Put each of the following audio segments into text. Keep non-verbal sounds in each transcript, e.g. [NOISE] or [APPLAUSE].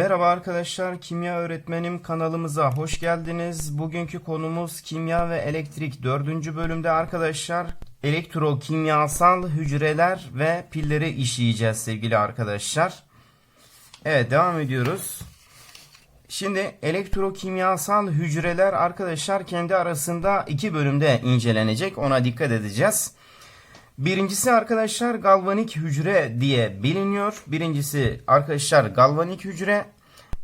Merhaba arkadaşlar, kimya öğretmenim kanalımıza hoş geldiniz. Bugünkü konumuz kimya ve elektrik 4. bölümde arkadaşlar. Elektrokimyasal hücreler ve pilleri işleyeceğiz sevgili arkadaşlar. Evet devam ediyoruz. Şimdi elektrokimyasal hücreler arkadaşlar kendi arasında iki bölümde incelenecek. Ona dikkat edeceğiz. Birincisi arkadaşlar galvanik hücre diye biliniyor. Birincisi arkadaşlar galvanik hücre.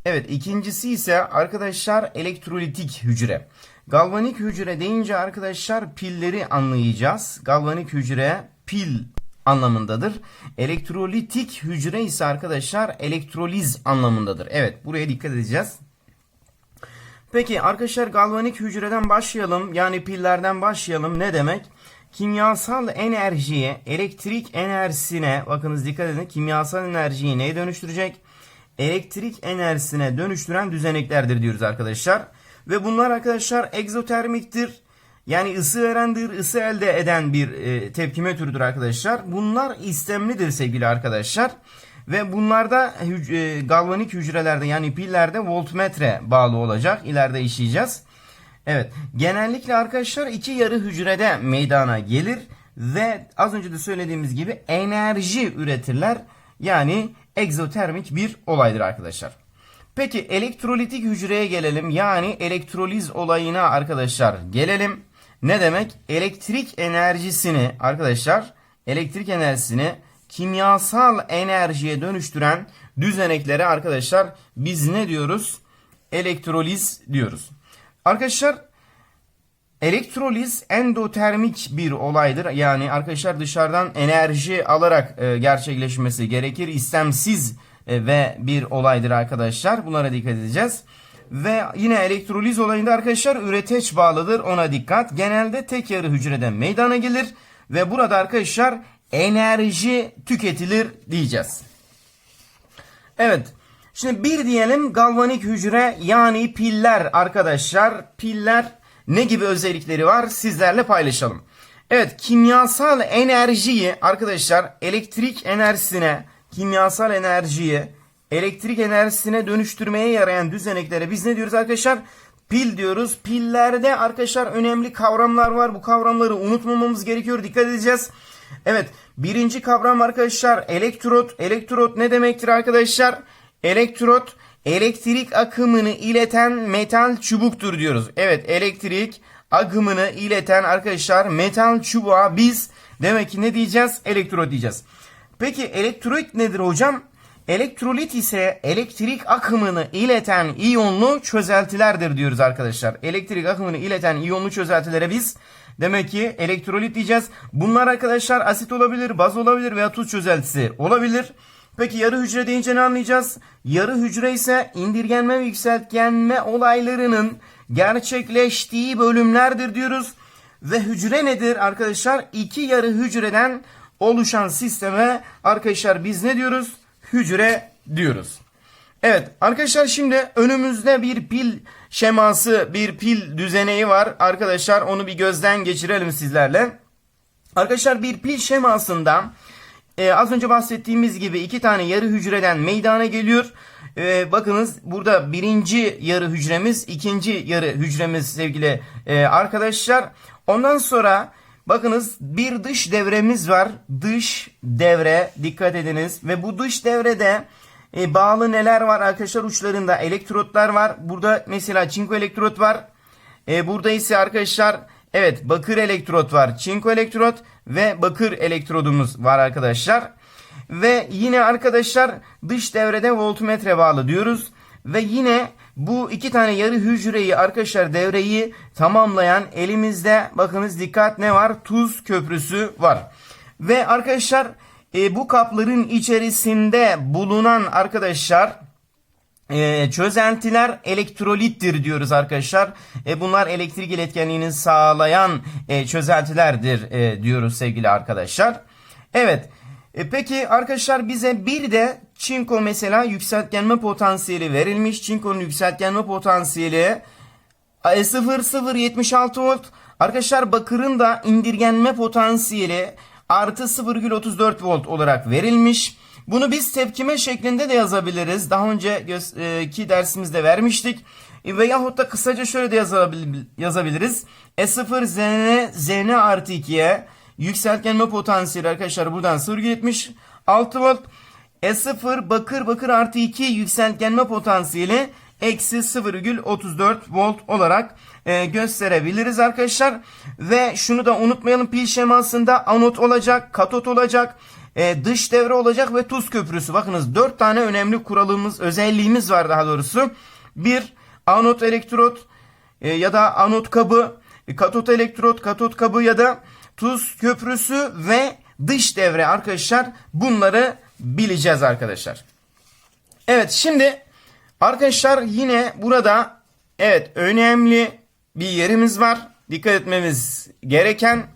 Evet ikincisi ise arkadaşlar elektrolitik hücre. Galvanik hücre deyince arkadaşlar pilleri anlayacağız. Galvanik hücre pil anlamındadır. Elektrolitik hücre ise arkadaşlar elektroliz anlamındadır. Evet buraya dikkat edeceğiz. Peki arkadaşlar galvanik hücreden başlayalım. Yani pillerden başlayalım. Ne demek? Kimyasal enerjiye, elektrik enerjisine, bakınız dikkat edin. Kimyasal enerjiyi neye dönüştürecek? Elektrik enerjisine dönüştüren düzeneklerdir diyoruz arkadaşlar. Ve bunlar arkadaşlar egzotermiktir. Yani ısı verendir, ısı elde eden bir e, tepkime türüdür arkadaşlar. Bunlar istemlidir sevgili arkadaşlar. Ve bunlarda hüc- e, galvanik hücrelerde yani pillerde voltmetre bağlı olacak. İleride işleyeceğiz. Evet. Genellikle arkadaşlar iki yarı hücrede meydana gelir ve az önce de söylediğimiz gibi enerji üretirler. Yani egzotermik bir olaydır arkadaşlar. Peki elektrolitik hücreye gelelim. Yani elektroliz olayına arkadaşlar gelelim. Ne demek? Elektrik enerjisini arkadaşlar elektrik enerjisini kimyasal enerjiye dönüştüren düzeneklere arkadaşlar biz ne diyoruz? Elektroliz diyoruz. Arkadaşlar elektroliz endotermik bir olaydır. Yani arkadaşlar dışarıdan enerji alarak e, gerçekleşmesi gerekir. İstemsiz e, ve bir olaydır arkadaşlar. Bunlara dikkat edeceğiz. Ve yine elektroliz olayında arkadaşlar üreteç bağlıdır. Ona dikkat. Genelde tek yarı hücreden meydana gelir. Ve burada arkadaşlar enerji tüketilir diyeceğiz. Evet. Şimdi bir diyelim galvanik hücre yani piller arkadaşlar. Piller ne gibi özellikleri var sizlerle paylaşalım. Evet kimyasal enerjiyi arkadaşlar elektrik enerjisine kimyasal enerjiyi elektrik enerjisine dönüştürmeye yarayan düzeneklere biz ne diyoruz arkadaşlar? Pil diyoruz. Pillerde arkadaşlar önemli kavramlar var. Bu kavramları unutmamamız gerekiyor. Dikkat edeceğiz. Evet birinci kavram arkadaşlar elektrot. Elektrot ne demektir arkadaşlar? Elektrot elektrik akımını ileten metal çubuktur diyoruz. Evet elektrik akımını ileten arkadaşlar metal çubuğa biz demek ki ne diyeceğiz? Elektrot diyeceğiz. Peki elektrolit nedir hocam? Elektrolit ise elektrik akımını ileten iyonlu çözeltilerdir diyoruz arkadaşlar. Elektrik akımını ileten iyonlu çözeltilere biz demek ki elektrolit diyeceğiz. Bunlar arkadaşlar asit olabilir, baz olabilir veya tuz çözeltisi olabilir. Peki yarı hücre deyince ne anlayacağız? Yarı hücre ise indirgenme ve yükseltgenme olaylarının gerçekleştiği bölümlerdir diyoruz. Ve hücre nedir arkadaşlar? İki yarı hücreden oluşan sisteme arkadaşlar biz ne diyoruz? Hücre diyoruz. Evet arkadaşlar şimdi önümüzde bir pil şeması, bir pil düzeneği var. Arkadaşlar onu bir gözden geçirelim sizlerle. Arkadaşlar bir pil şemasında e, az önce bahsettiğimiz gibi iki tane yarı hücreden meydana geliyor. E, bakınız burada birinci yarı hücremiz, ikinci yarı hücremiz sevgili e, arkadaşlar. Ondan sonra bakınız bir dış devremiz var. Dış devre dikkat ediniz ve bu dış devrede e, bağlı neler var arkadaşlar uçlarında elektrotlar var. Burada mesela çinko elektrot var. E, burada ise arkadaşlar evet bakır elektrot var. Çinko elektrot ve bakır elektrodumuz var arkadaşlar. Ve yine arkadaşlar dış devrede voltmetre bağlı diyoruz. Ve yine bu iki tane yarı hücreyi arkadaşlar devreyi tamamlayan elimizde bakınız dikkat ne var? Tuz köprüsü var. Ve arkadaşlar e, bu kapların içerisinde bulunan arkadaşlar e, çözeltiler elektrolittir diyoruz arkadaşlar. E, bunlar elektrik iletkenliğini sağlayan e, çözeltilerdir e, diyoruz sevgili arkadaşlar. Evet. E, peki arkadaşlar bize bir de çinko mesela yükseltgenme potansiyeli verilmiş. Çinkonun yükseltgenme potansiyeli e, 0,076 volt. Arkadaşlar bakırın da indirgenme potansiyeli artı 0,34 volt olarak verilmiş. Bunu biz tepkime şeklinde de yazabiliriz. Daha önceki dersimizde vermiştik. E, Veyahut da kısaca şöyle de yazabil- yazabiliriz. E0 Zn, Zn artı 2'ye yükseltgenme potansiyeli arkadaşlar buradan 0,76 volt. E0 bakır bakır artı 2 yükseltgenme potansiyeli eksi 0,34 volt olarak e, gösterebiliriz arkadaşlar. Ve şunu da unutmayalım pil şemasında anot olacak, katot olacak, e, dış devre olacak ve tuz köprüsü. Bakınız 4 tane önemli kuralımız, özelliğimiz var daha doğrusu. Bir anot elektrot e, ya da anot kabı, e, katot elektrot, katot kabı ya da tuz köprüsü ve dış devre arkadaşlar bunları bileceğiz arkadaşlar. Evet şimdi arkadaşlar yine burada evet önemli bir yerimiz var. Dikkat etmemiz gereken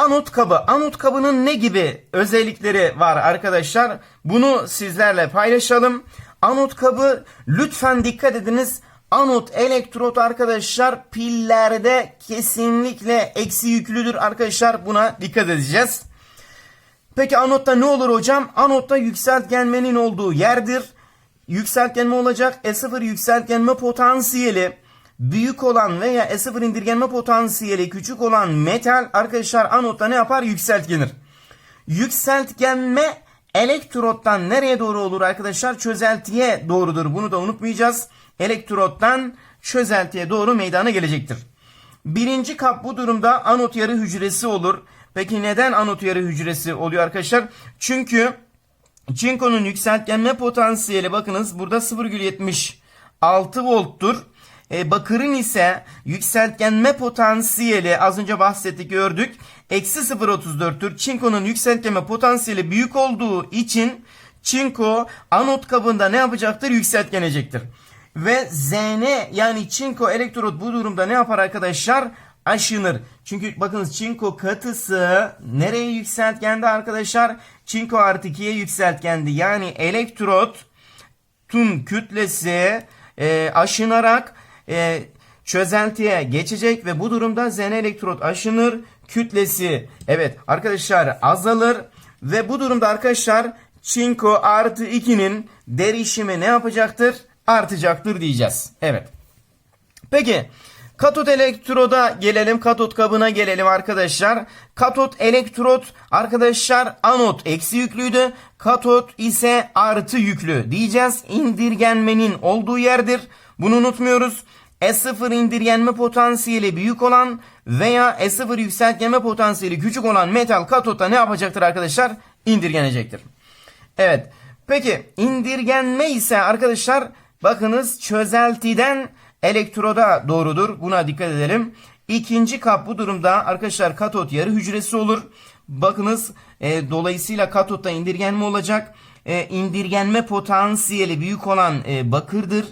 anot kabı. Anot kabının ne gibi özellikleri var arkadaşlar? Bunu sizlerle paylaşalım. Anot kabı lütfen dikkat ediniz. Anot elektrot arkadaşlar pillerde kesinlikle eksi yüklüdür arkadaşlar. Buna dikkat edeceğiz. Peki anotta ne olur hocam? Anotta yükseltgenmenin olduğu yerdir. Yükseltgenme olacak. E0 yükseltgenme potansiyeli büyük olan veya E0 indirgenme potansiyeli küçük olan metal arkadaşlar anotta ne yapar? Yükseltgenir. Yükseltgenme elektrottan nereye doğru olur arkadaşlar? Çözeltiye doğrudur. Bunu da unutmayacağız. Elektrottan çözeltiye doğru meydana gelecektir. Birinci kap bu durumda anot yarı hücresi olur. Peki neden anot yarı hücresi oluyor arkadaşlar? Çünkü çinkonun yükseltgenme potansiyeli bakınız burada 0,76 volttur. E, bakırın ise yükseltgenme potansiyeli az önce bahsettik gördük. Eksi 0.34'tür. Çinkonun yükseltgenme potansiyeli büyük olduğu için çinko anot kabında ne yapacaktır? Yükseltgenecektir. Ve Zn yani çinko elektrot bu durumda ne yapar arkadaşlar? Aşınır. Çünkü bakınız çinko katısı nereye yükseltgendi arkadaşlar? Çinko artı 2'ye yükseltgendi. Yani elektrot tüm kütlesi e, aşınarak e, çözeltiye geçecek ve bu durumda Zn elektrot aşınır kütlesi evet arkadaşlar azalır ve bu durumda arkadaşlar çinko artı 2'nin derişimi ne yapacaktır? Artacaktır diyeceğiz. Evet. Peki katot elektroda gelelim. Katot kabına gelelim arkadaşlar. Katot elektrot arkadaşlar anot eksi yüklüydü. Katot ise artı yüklü diyeceğiz. İndirgenmenin olduğu yerdir. Bunu unutmuyoruz. E0 indirgenme potansiyeli büyük olan veya E0 yükseltgenme potansiyeli küçük olan metal katotta ne yapacaktır arkadaşlar? İndirgenecektir. Evet. Peki indirgenme ise arkadaşlar bakınız çözeltiden elektroda doğrudur. Buna dikkat edelim. İkinci kap bu durumda arkadaşlar katot yarı hücresi olur. Bakınız e, dolayısıyla katotta indirgenme olacak. E, indirgenme potansiyeli büyük olan e, bakırdır.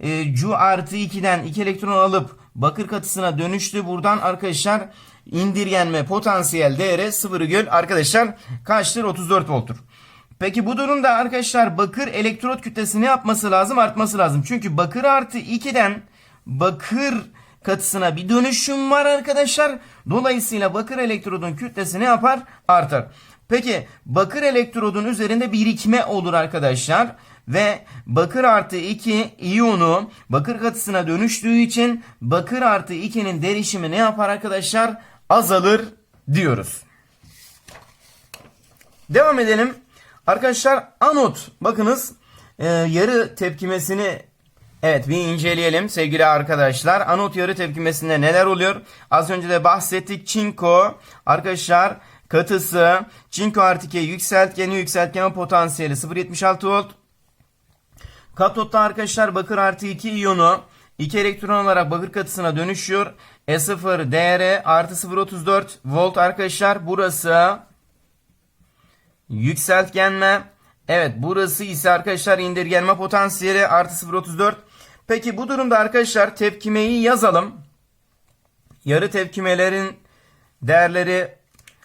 E, Cu artı 2'den 2 elektron alıp bakır katısına dönüştü. Buradan arkadaşlar indirgenme potansiyel değeri 0 göl arkadaşlar kaçtır? 34 volttur. Peki bu durumda arkadaşlar bakır elektrot kütlesi ne yapması lazım? Artması lazım. Çünkü bakır artı 2'den bakır katısına bir dönüşüm var arkadaşlar. Dolayısıyla bakır elektrodun kütlesi ne yapar? Artar. Peki bakır elektrodun üzerinde birikme olur arkadaşlar. Ve bakır artı 2 iyonu bakır katısına dönüştüğü için bakır artı 2'nin derişimi ne yapar arkadaşlar? Azalır diyoruz. Devam edelim. Arkadaşlar anot bakınız e, yarı tepkimesini evet bir inceleyelim sevgili arkadaşlar. Anot yarı tepkimesinde neler oluyor? Az önce de bahsettik. Çinko arkadaşlar katısı çinko artı 2 yükseltgeni yükseltgeme potansiyeli 0.76 volt. Katotta arkadaşlar bakır artı 2 iyonu 2 elektron olarak bakır katısına dönüşüyor. E0 değeri artı 0.34 volt arkadaşlar. Burası yükseltgenme. Evet burası ise arkadaşlar indirgenme potansiyeli artı 0.34. Peki bu durumda arkadaşlar tepkimeyi yazalım. Yarı tepkimelerin değerleri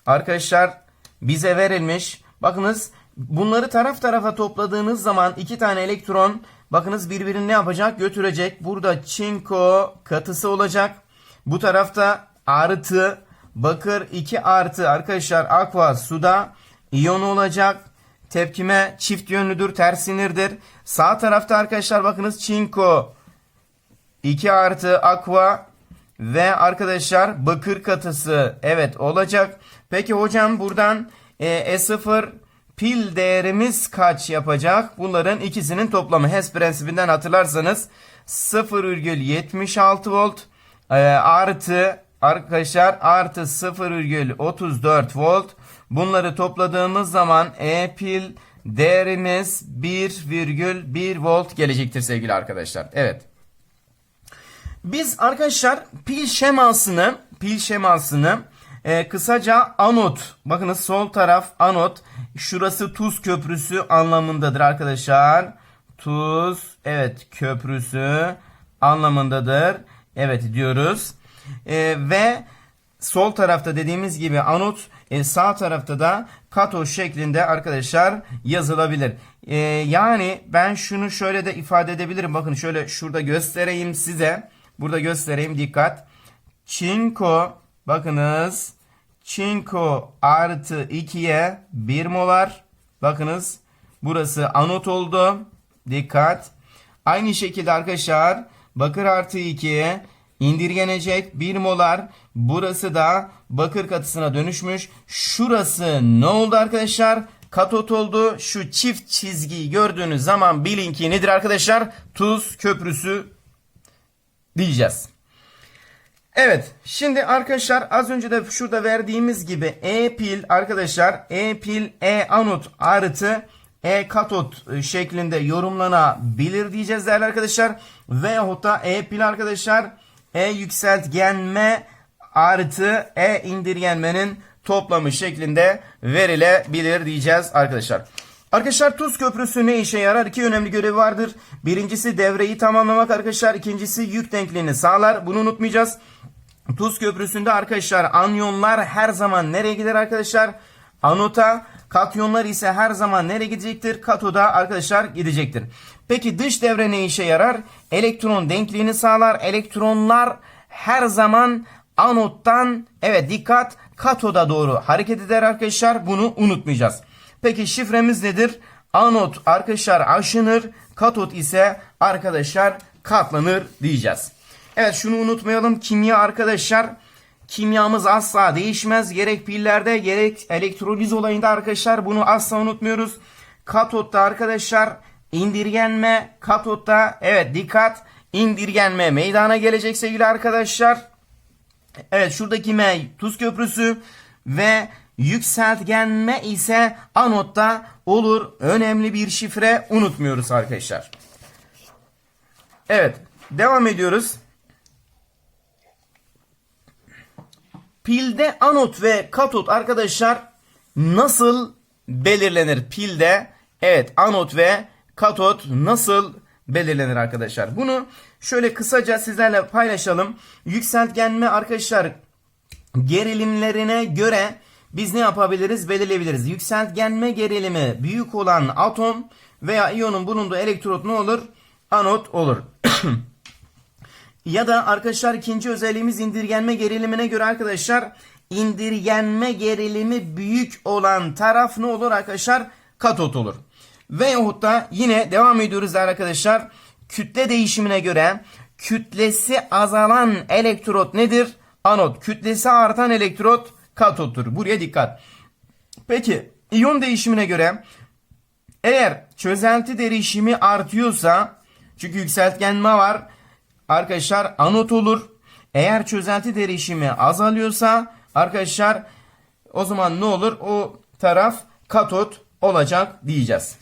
arkadaşlar bize verilmiş. Bakınız bunları taraf tarafa topladığınız zaman iki tane elektron bakınız birbirini ne yapacak? Götürecek. Burada çinko katısı olacak. Bu tarafta artı Bakır 2 artı arkadaşlar aqua suda iyon olacak. Tepkime çift yönlüdür, tersinirdir. Sağ tarafta arkadaşlar bakınız çinko 2 artı aqua ve arkadaşlar bakır katısı evet olacak. Peki hocam buradan e, E0 pil değerimiz kaç yapacak? Bunların ikisinin toplamı HES prensibinden hatırlarsanız 0,76 volt e, artı arkadaşlar artı 0,34 volt bunları topladığımız zaman E pil değerimiz 1,1 volt gelecektir sevgili arkadaşlar. Evet. Biz arkadaşlar pil şemasını pil şemasını e, kısaca anot bakınız sol taraf anot şurası tuz köprüsü anlamındadır arkadaşlar. Tuz evet köprüsü anlamındadır. Evet diyoruz. E, ve sol tarafta dediğimiz gibi anot e, sağ tarafta da kato şeklinde arkadaşlar yazılabilir. E, yani ben şunu şöyle de ifade edebilirim. Bakın şöyle şurada göstereyim size. Burada göstereyim dikkat. Çinko bakınız. Çinko artı 2'ye 1 molar. Bakınız burası anot oldu. Dikkat. Aynı şekilde arkadaşlar bakır artı 2'ye indirgenecek 1 molar. Burası da bakır katısına dönüşmüş. Şurası ne oldu arkadaşlar? Katot oldu. Şu çift çizgiyi gördüğünüz zaman bilin ki nedir arkadaşlar? Tuz köprüsü diyeceğiz. Evet şimdi arkadaşlar az önce de şurada verdiğimiz gibi E pil arkadaşlar E pil E anot artı E katot şeklinde yorumlanabilir diyeceğiz değerli arkadaşlar. Veyahut da E pil arkadaşlar E yükseltgenme artı E indirgenmenin toplamı şeklinde verilebilir diyeceğiz arkadaşlar. Arkadaşlar tuz köprüsü ne işe yarar? İki önemli görevi vardır. Birincisi devreyi tamamlamak arkadaşlar. İkincisi yük denkliğini sağlar. Bunu unutmayacağız. Tuz köprüsünde arkadaşlar anyonlar her zaman nereye gider arkadaşlar? Anota. Katyonlar ise her zaman nereye gidecektir? Katoda arkadaşlar gidecektir. Peki dış devre ne işe yarar? Elektron denkliğini sağlar. Elektronlar her zaman anottan evet dikkat katoda doğru hareket eder arkadaşlar. Bunu unutmayacağız. Peki şifremiz nedir? Anot arkadaşlar aşınır, katot ise arkadaşlar katlanır diyeceğiz. Evet şunu unutmayalım. Kimya arkadaşlar kimyamız asla değişmez. Gerek pillerde gerek elektroliz olayında arkadaşlar bunu asla unutmuyoruz. Katotta arkadaşlar indirgenme, katotta evet dikkat indirgenme meydana gelecek sevgili arkadaşlar. Evet şuradaki M tuz köprüsü ve yükseltgenme ise anotta olur. Önemli bir şifre unutmuyoruz arkadaşlar. Evet devam ediyoruz. Pilde anot ve katot arkadaşlar nasıl belirlenir? Pilde evet anot ve katot nasıl belirlenir arkadaşlar? Bunu şöyle kısaca sizlerle paylaşalım. Yükseltgenme arkadaşlar gerilimlerine göre biz ne yapabiliriz? Belirleyebiliriz. Yükseltgenme gerilimi büyük olan atom veya iyonun bulunduğu elektrot ne olur? Anot olur. [CLEARS THROAT] ya da arkadaşlar ikinci özelliğimiz indirgenme gerilimine göre arkadaşlar indirgenme gerilimi büyük olan taraf ne olur arkadaşlar? Katot olur. Veyahut da yine devam ediyoruz arkadaşlar. Kütle değişimine göre kütlesi azalan elektrot nedir? Anot. Kütlesi artan elektrot katottur. Buraya dikkat. Peki iyon değişimine göre eğer çözelti değişimi artıyorsa çünkü yükseltgenme var arkadaşlar anot olur. Eğer çözelti değişimi azalıyorsa arkadaşlar o zaman ne olur? O taraf katot olacak diyeceğiz.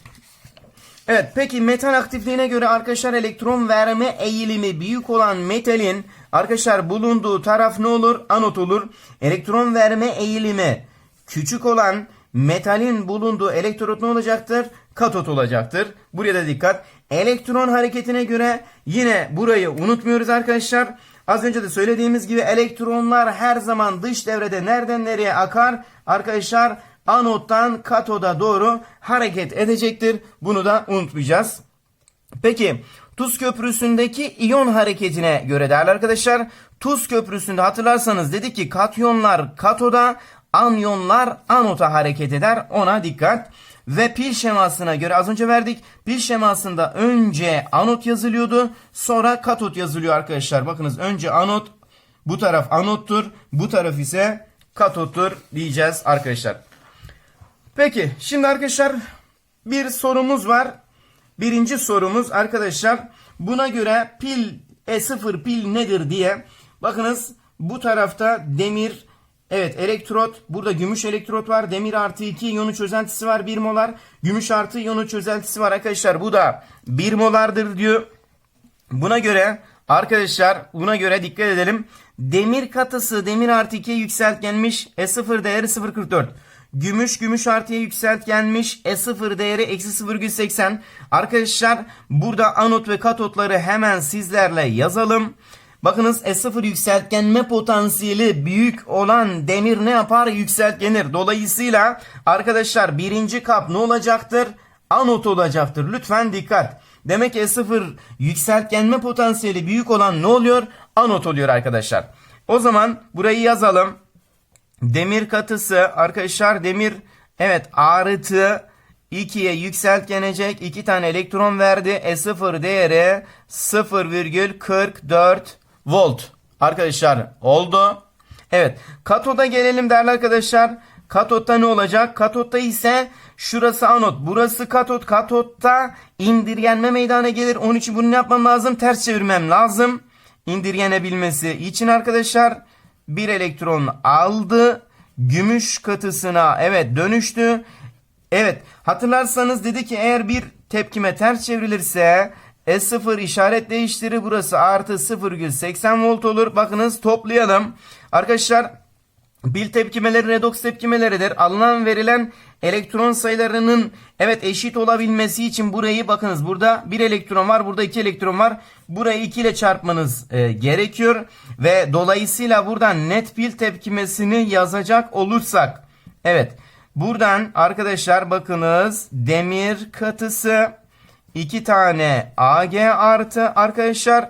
Evet peki metal aktifliğine göre arkadaşlar elektron verme eğilimi büyük olan metalin arkadaşlar bulunduğu taraf ne olur? Anot olur. Elektron verme eğilimi küçük olan metalin bulunduğu elektrot ne olacaktır? Katot olacaktır. Buraya da dikkat. Elektron hareketine göre yine burayı unutmuyoruz arkadaşlar. Az önce de söylediğimiz gibi elektronlar her zaman dış devrede nereden nereye akar? Arkadaşlar anottan katoda doğru hareket edecektir. Bunu da unutmayacağız. Peki Tuz köprüsündeki iyon hareketine göre değerli arkadaşlar. Tuz köprüsünde hatırlarsanız dedik ki katyonlar katoda, anyonlar anota hareket eder. Ona dikkat. Ve pil şemasına göre az önce verdik. Pil şemasında önce anot yazılıyordu. Sonra katot yazılıyor arkadaşlar. Bakınız önce anot bu taraf anottur. Bu taraf ise katottur diyeceğiz arkadaşlar. Peki şimdi arkadaşlar bir sorumuz var. Birinci sorumuz arkadaşlar buna göre pil E0 pil nedir diye bakınız bu tarafta demir evet elektrot burada gümüş elektrot var demir artı 2 iyonu çözeltisi var 1 molar gümüş artı iyonu çözeltisi var arkadaşlar bu da 1 molardır diyor. Buna göre arkadaşlar buna göre dikkat edelim. Demir katısı demir artı 2'ye yükseltgenmiş E0 değeri 0.44. Gümüş gümüş artıya yükseltgenmiş E0 değeri eksi 0.80. Arkadaşlar burada anot ve katotları hemen sizlerle yazalım. Bakınız E0 yükseltgenme potansiyeli büyük olan demir ne yapar? Yükseltgenir. Dolayısıyla arkadaşlar birinci kap ne olacaktır? Anot olacaktır. Lütfen dikkat. Demek ki E0 yükseltgenme potansiyeli büyük olan ne oluyor? Anot oluyor arkadaşlar. O zaman burayı yazalım. Demir katısı arkadaşlar demir evet artı 2'ye yükseltgenecek 2 tane elektron verdi. E0 değeri 0,44 volt. Arkadaşlar oldu. Evet katoda gelelim değerli arkadaşlar. Katotta ne olacak? Katotta ise şurası anot, burası katot. Katotta indirgenme meydana gelir. Onun için bunu yapmam lazım? Ters çevirmem lazım. İndirgenebilmesi için arkadaşlar bir elektron aldı. Gümüş katısına evet dönüştü. Evet hatırlarsanız dedi ki eğer bir tepkime ters çevrilirse S0 işaret değiştirir. Burası artı 0,80 volt olur. Bakınız toplayalım. Arkadaşlar Bil tepkimeleri redoks tepkimeleridir. Alınan verilen elektron sayılarının evet eşit olabilmesi için burayı bakınız burada bir elektron var burada iki elektron var. Burayı 2 ile çarpmanız e, gerekiyor. Ve dolayısıyla buradan net pil tepkimesini yazacak olursak. Evet buradan arkadaşlar bakınız demir katısı 2 tane Ag artı arkadaşlar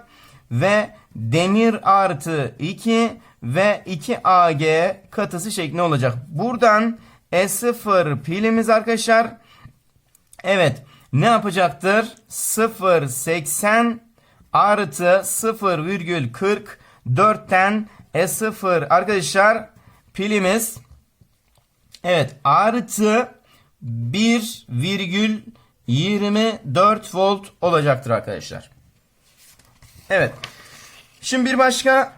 ve demir artı 2 ve 2Ag katısı şeklinde olacak. Buradan E0 pilimiz arkadaşlar evet ne yapacaktır? 0.80 artı 0,44'ten E0 arkadaşlar pilimiz evet artı 1,24 volt olacaktır arkadaşlar. Evet. Şimdi bir başka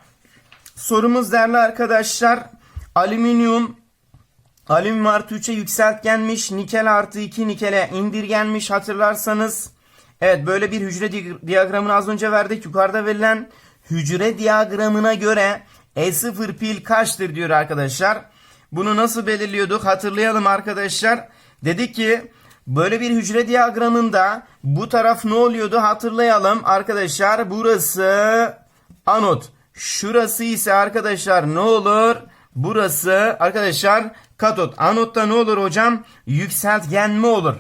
sorumuz değerli arkadaşlar. Alüminyum alüminyum artı 3'e yükseltgenmiş. Nikel artı 2 nikele indirgenmiş hatırlarsanız. Evet böyle bir hücre di- diyagramını az önce verdik. Yukarıda verilen hücre diyagramına göre E0 pil kaçtır diyor arkadaşlar. Bunu nasıl belirliyorduk hatırlayalım arkadaşlar. Dedik ki böyle bir hücre diyagramında bu taraf ne oluyordu hatırlayalım arkadaşlar. Burası anot. Şurası ise arkadaşlar ne olur? Burası arkadaşlar katot. Anotta ne olur hocam? Yükseltgenme olur.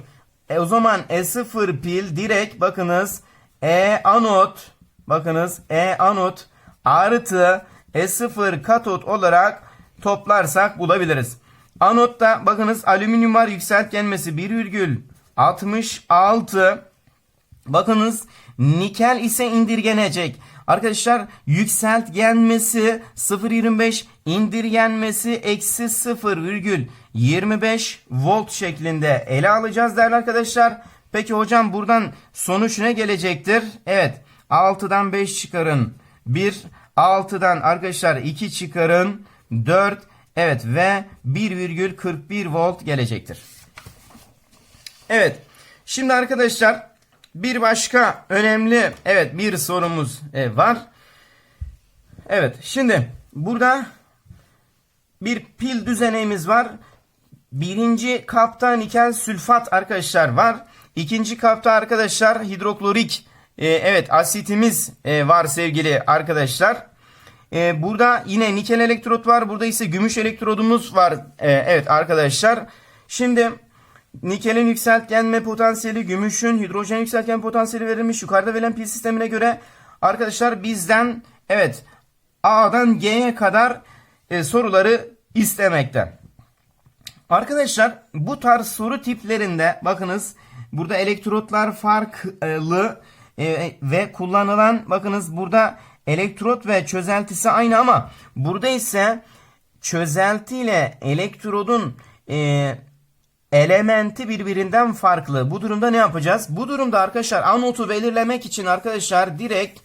E o zaman E0 pil direkt bakınız E anot bakınız E anot artı E0 katot olarak toplarsak bulabiliriz. Anotta bakınız alüminyum var yükseltgenmesi 1,66 Bakınız nikel ise indirgenecek. Arkadaşlar yükseltgenmesi 0.25 indirgenmesi eksi 0,25 volt şeklinde ele alacağız değerli arkadaşlar. Peki hocam buradan sonuç ne gelecektir? Evet 6'dan 5 çıkarın 1 6'dan arkadaşlar 2 çıkarın 4 evet ve 1,41 volt gelecektir. Evet şimdi arkadaşlar bir başka önemli evet bir sorumuz e, var. Evet şimdi burada bir pil düzeneğimiz var. Birinci kapta nikel sülfat arkadaşlar var. İkinci kapta arkadaşlar hidroklorik e, evet asitimiz e, var sevgili arkadaşlar. E, burada yine nikel elektrot var. Burada ise gümüş elektrodumuz var. E, evet arkadaşlar. Şimdi Nikelin yükseltgenme potansiyeli, gümüşün hidrojen yükseltgenme potansiyeli verilmiş. Yukarıda verilen pil sistemine göre arkadaşlar bizden evet A'dan G'ye kadar e, soruları istemekte. Arkadaşlar bu tarz soru tiplerinde bakınız burada elektrotlar farklı e, ve kullanılan bakınız burada elektrot ve çözeltisi aynı ama burada ise çözelti ile elektrodun e, elementi birbirinden farklı. Bu durumda ne yapacağız? Bu durumda arkadaşlar anotu belirlemek için arkadaşlar direkt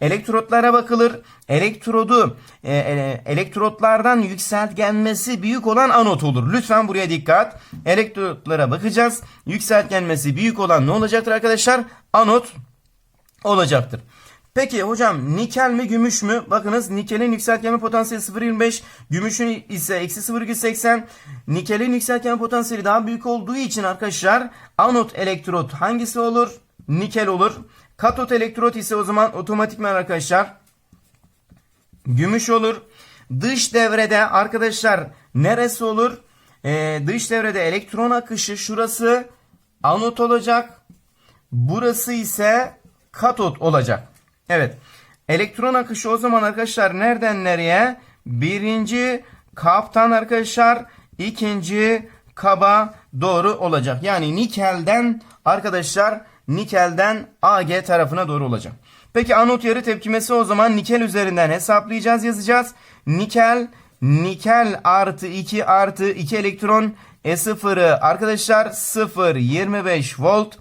elektrotlara bakılır. Elektrodu e, e, elektrotlardan yükseltgenmesi büyük olan anot olur. Lütfen buraya dikkat. Elektrotlara bakacağız. Yükseltgenmesi büyük olan ne olacaktır arkadaşlar? Anot olacaktır. Peki hocam nikel mi gümüş mü? Bakınız nikelin yükseltgenme potansiyeli 0.25, gümüşün ise eksi 0.80. Nikelin yükseltgenme potansiyeli daha büyük olduğu için arkadaşlar anot elektrot hangisi olur? Nikel olur. Katot elektrot ise o zaman otomatikman arkadaşlar gümüş olur. Dış devrede arkadaşlar neresi olur? Ee, dış devrede elektron akışı şurası anot olacak. Burası ise katot olacak. Evet. Elektron akışı o zaman arkadaşlar nereden nereye? Birinci kaptan arkadaşlar ikinci kaba doğru olacak. Yani nikelden arkadaşlar nikelden AG tarafına doğru olacak. Peki anot yarı tepkimesi o zaman nikel üzerinden hesaplayacağız yazacağız. Nikel nikel artı 2 artı 2 elektron E0'ı arkadaşlar 0 25 volt.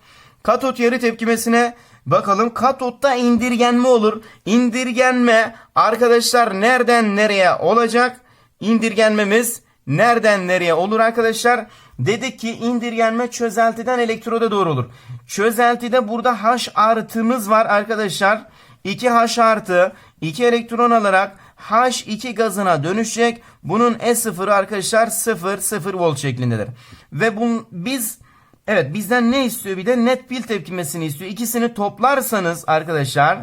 Katot yarı tepkimesine bakalım. Katotta indirgenme olur. İndirgenme arkadaşlar nereden nereye olacak? İndirgenmemiz nereden nereye olur arkadaşlar? Dedik ki indirgenme çözeltiden elektroda doğru olur. Çözeltide burada H artımız var arkadaşlar. 2H artı 2 elektron alarak H2 gazına dönüşecek. Bunun E0'ı arkadaşlar 0 0 volt şeklindedir. Ve bu, biz evet bizden ne istiyor bir de net pil tepkimesini istiyor. İkisini toplarsanız arkadaşlar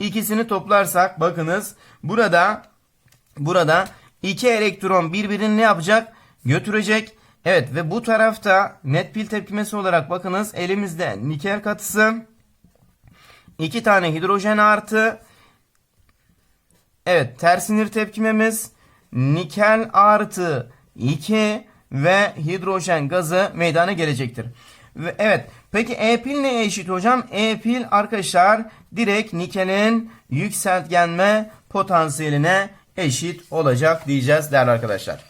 ikisini toplarsak bakınız burada burada iki elektron birbirini ne yapacak? Götürecek. Evet ve bu tarafta net pil tepkimesi olarak bakınız elimizde nikel katısı iki tane hidrojen artı Evet tersinir tepkimemiz nikel artı 2 ve hidrojen gazı meydana gelecektir. Ve evet peki E pil neye eşit hocam? E pil arkadaşlar direkt nikelin yükseltgenme potansiyeline eşit olacak diyeceğiz değerli arkadaşlar.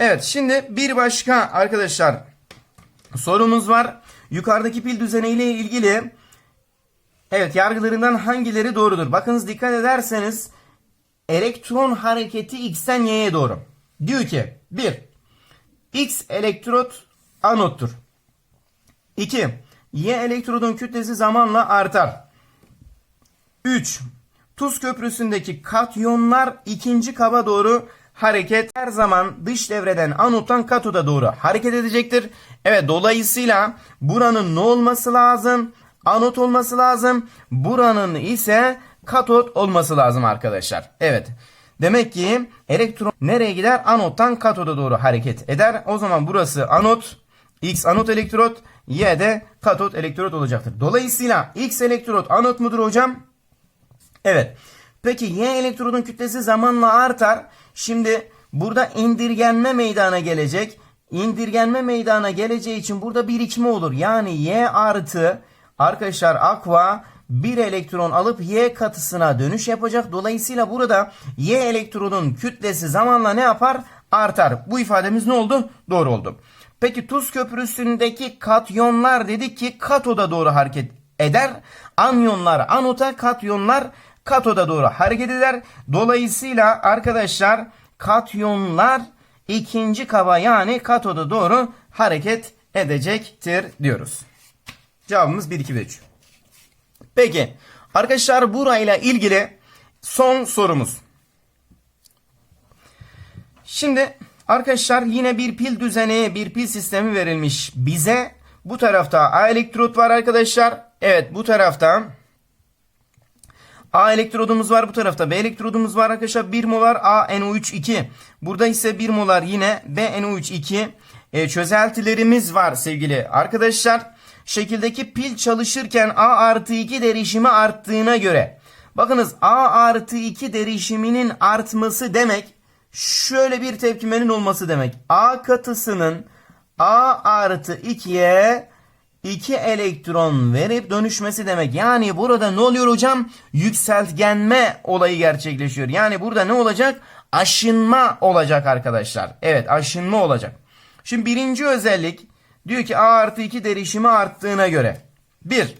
Evet şimdi bir başka arkadaşlar sorumuz var. Yukarıdaki pil düzeniyle ilgili evet yargılarından hangileri doğrudur? Bakınız dikkat ederseniz elektron hareketi x'ten y'ye doğru. Diyor ki 1. X elektrot anottur. 2. Y elektrodun kütlesi zamanla artar. 3. Tuz köprüsündeki katyonlar ikinci kaba doğru hareket her zaman dış devreden anottan katoda doğru hareket edecektir. Evet dolayısıyla buranın ne olması lazım? Anot olması lazım. Buranın ise katot olması lazım arkadaşlar. Evet. Demek ki elektron nereye gider? Anottan katoda doğru hareket eder. O zaman burası anot. X anot elektrot. Y de katot elektrot olacaktır. Dolayısıyla X elektrot anot mudur hocam? Evet. Peki Y elektrodun kütlesi zamanla artar. Şimdi burada indirgenme meydana gelecek. İndirgenme meydana geleceği için burada birikme olur. Yani Y artı arkadaşlar aqua bir elektron alıp Y katısına dönüş yapacak. Dolayısıyla burada Y elektronun kütlesi zamanla ne yapar? Artar. Bu ifademiz ne oldu? Doğru oldu. Peki tuz köprüsündeki katyonlar dedik ki katoda doğru hareket eder. Anyonlar anota, katyonlar katoda doğru hareket eder. Dolayısıyla arkadaşlar katyonlar ikinci kaba yani katoda doğru hareket edecektir diyoruz. Cevabımız 1, 2 ve 3. Peki arkadaşlar burayla ilgili son sorumuz. Şimdi arkadaşlar yine bir pil düzeni, bir pil sistemi verilmiş bize. Bu tarafta A elektrot var arkadaşlar. Evet bu tarafta A elektrodumuz var bu tarafta. B elektrodumuz var arkadaşlar. 1 molar A NO3 2. Burada ise 1 molar yine B NO3 2. e, çözeltilerimiz var sevgili arkadaşlar. Şekildeki pil çalışırken A artı 2 derişimi arttığına göre bakınız A artı 2 derişiminin artması demek şöyle bir tepkimenin olması demek. A katısının A artı 2'ye 2 elektron verip dönüşmesi demek. Yani burada ne oluyor hocam? Yükseltgenme olayı gerçekleşiyor. Yani burada ne olacak? Aşınma olacak arkadaşlar. Evet aşınma olacak. Şimdi birinci özellik diyor ki A artı 2 derişimi arttığına göre. 1.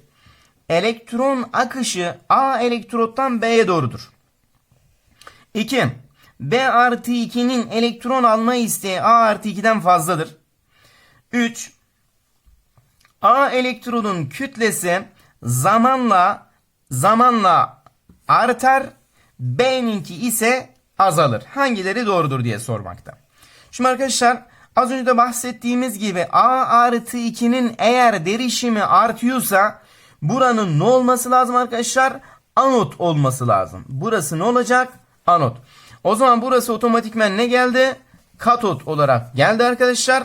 Elektron akışı A elektrottan B'ye doğrudur. 2. B artı 2'nin elektron alma isteği A artı 2'den fazladır. 3. A elektronun kütlesi zamanla zamanla artar. B'ninki ise azalır. Hangileri doğrudur diye sormakta. Şimdi arkadaşlar az önce de bahsettiğimiz gibi A artı 2'nin eğer derişimi artıyorsa buranın ne olması lazım arkadaşlar? Anot olması lazım. Burası ne olacak? Anot. O zaman burası otomatikmen ne geldi? Katot olarak geldi arkadaşlar.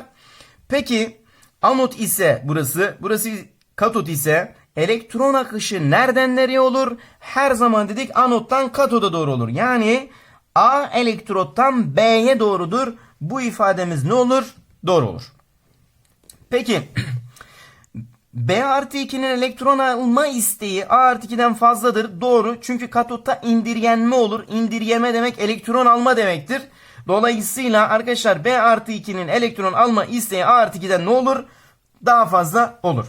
Peki anot ise burası, burası katot ise elektron akışı nereden nereye olur? Her zaman dedik anottan katoda doğru olur. Yani A elektrottan B'ye doğrudur. Bu ifademiz ne olur? Doğru olur. Peki [CLEARS THROAT] B artı 2'nin elektron alma isteği A artı 2'den fazladır. Doğru. Çünkü katotta indirgenme olur. İndirgeme demek elektron alma demektir. Dolayısıyla arkadaşlar B artı 2'nin elektron alma isteği A artı 2'den ne olur? Daha fazla olur.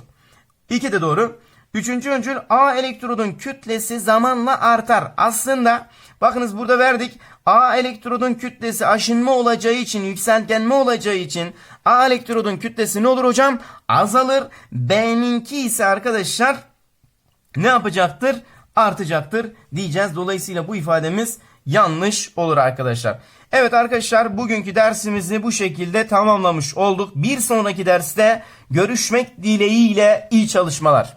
2 de doğru. Üçüncü öncül A elektrodun kütlesi zamanla artar. Aslında bakınız burada verdik. A elektrodun kütlesi aşınma olacağı için, yükseltgenme olacağı için A elektrodun kütlesi ne olur hocam? Azalır. B'ninki ise arkadaşlar ne yapacaktır? Artacaktır diyeceğiz. Dolayısıyla bu ifademiz yanlış olur arkadaşlar. Evet arkadaşlar bugünkü dersimizi bu şekilde tamamlamış olduk. Bir sonraki derste görüşmek dileğiyle iyi çalışmalar.